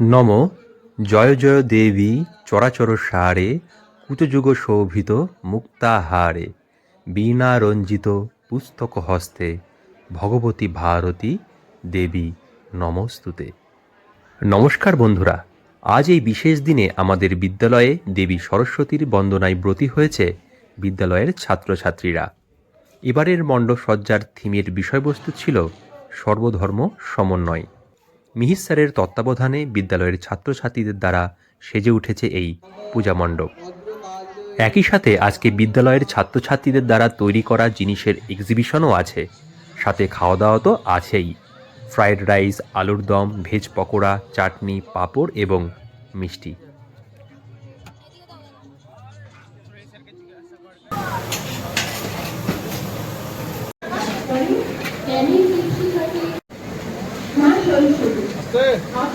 নম। জয় জয় দেবী চরাচর সারে কুচযুগ শোভিত মুক্তাহারে। বীণা রঞ্জিত পুস্তক হস্তে, ভগবতী ভারতী দেবী নমস্তুতে। নমস্কার বন্ধুরা, আজ এই বিশেষ দিনে আমাদের বিদ্যালয়ে দেবী সরস্বতীর বন্দনায় ব্রতী হয়েছে বিদ্যালয়ের ছাত্রছাত্রীরা। এবারের মণ্ডপ সজ্জার থিমের বিষয়বস্তু ছিল সর্বধর্ম সমন্বয়। মিহির স্যারের তত্ত্বাবধানে বিদ্যালয়ের ছাত্রছাত্রীদের দ্বারা সেজে উঠেছে এই পূজা মণ্ডপ। একই সাথে আজকে বিদ্যালয়ের ছাত্রছাত্রীদের দ্বারা তৈরি করা জিনিসের এক্সিবিশনও আছে। সাথে খাওয়া দাওয়া তো আছেই। ফ্রায়েড রাইস, আলুর দম, ভেজ পকোড়া, চাটনি, পাঁপড় এবং মিষ্টি।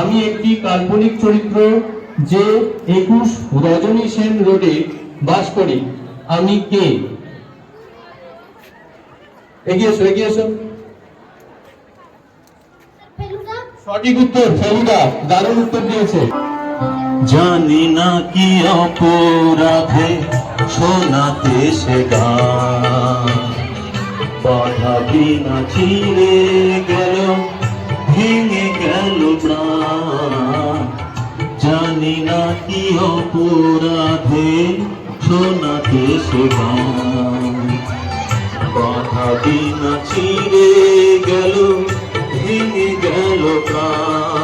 আমি একটি কাল্পনিক চরিত্র যে একুশ রজনী সেন রোডে বাস করি। আমি কে? সঠিক উত্তর ফেলুদা, দারুণ উত্তর দিয়েছে। জানি না কি অপরাধে শোনাতে সে গান। বাধা বিনা চিরে গেল জানি না কি অপরাধে শোনাতে সে বাধা। বিনা চিরে গেল ভেঙে গেল প্রাণ।